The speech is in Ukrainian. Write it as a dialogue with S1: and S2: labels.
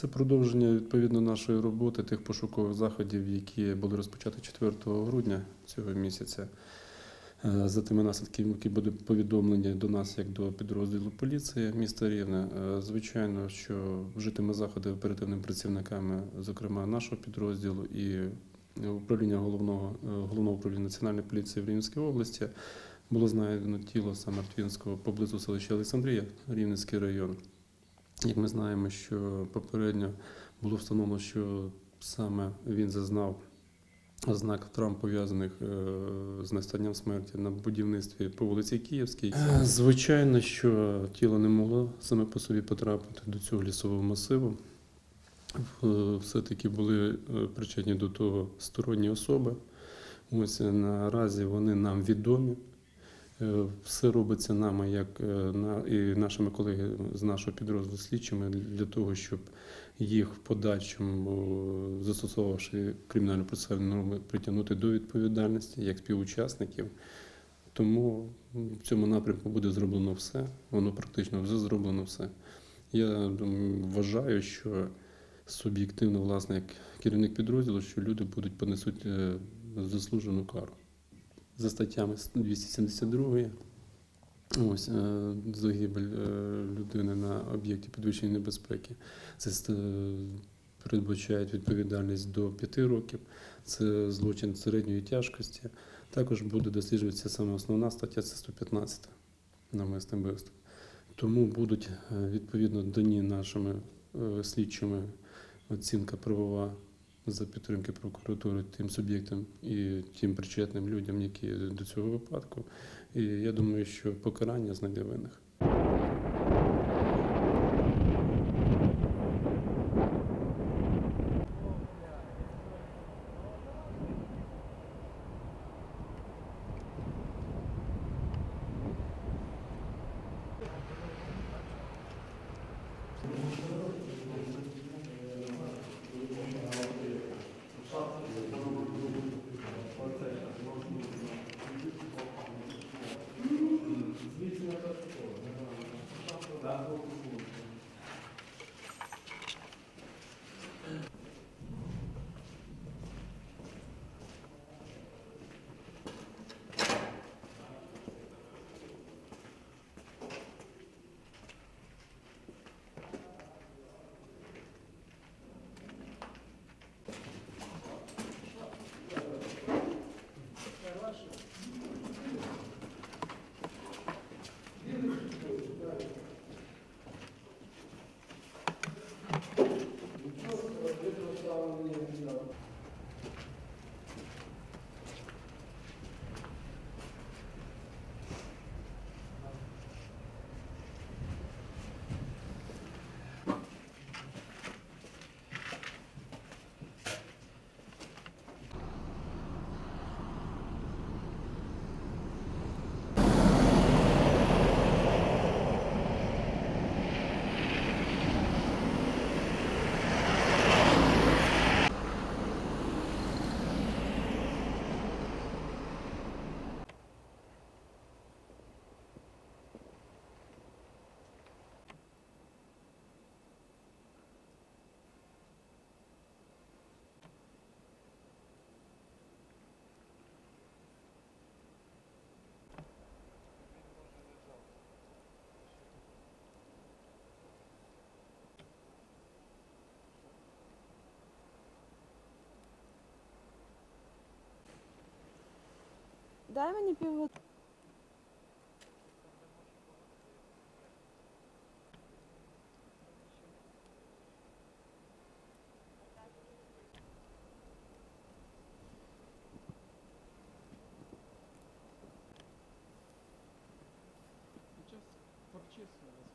S1: Це продовження відповідно нашої роботи тих пошукових заходів, які були розпочаті 4 грудня цього місяця. Е, За тими наслідками, які будуть повідомлені до нас як до підрозділу поліції міста Рівне, Е, звичайно, що вжитими заходи оперативними працівниками, зокрема нашого підрозділу і управління головного е, головного управління національної поліції в Рівненській області, було знайдено тіло Самартвінського поблизу селища Олександрія, Рівненський район. Як ми знаємо, що попередньо було встановлено, що саме він зазнав ознак травм пов'язаних е, з настанням смерті на будівництві по вулиці Київській. Е, Звичайно, що тіло не могло саме по собі потрапити до цього лісового масиву. Все-таки були е, причетні до того сторонні особи. Ось наразі вони нам відомі. Е, Все робиться нами, як е, на і нашими колегами з нашого підрозділу слідчими для того, щоб їх в подальшому, застосовувавши кримінально процесуальні норми, притягнути до відповідальності як співучасників. Тому в цьому напрямку буде зроблено все. Воно практично вже зроблено все. Я вважаю, що суб'єктивно, власне, як керівник підрозділу, що люди будуть понесуть е, заслужену кару за статтями 272 Ось е, загибель е, людини на об'єкті підвищення небезпеки. Це передбачає відповідальність до 5 років. Це злочин середньої тяжкості. Також буде досліджуватися саме основна стаття, це 115 намисне вбивство. Тому будуть е, відповідно дані нашими слідчими оцінка правова за підтримки прокуратури тим суб'єктам і тим причетним людям, які до цього випадку. І я думаю, що покарання знайде винних. Звідси на Костюкова.
S2: 생각을 Дай мені півгодини.
S3: Сейчас прочистили.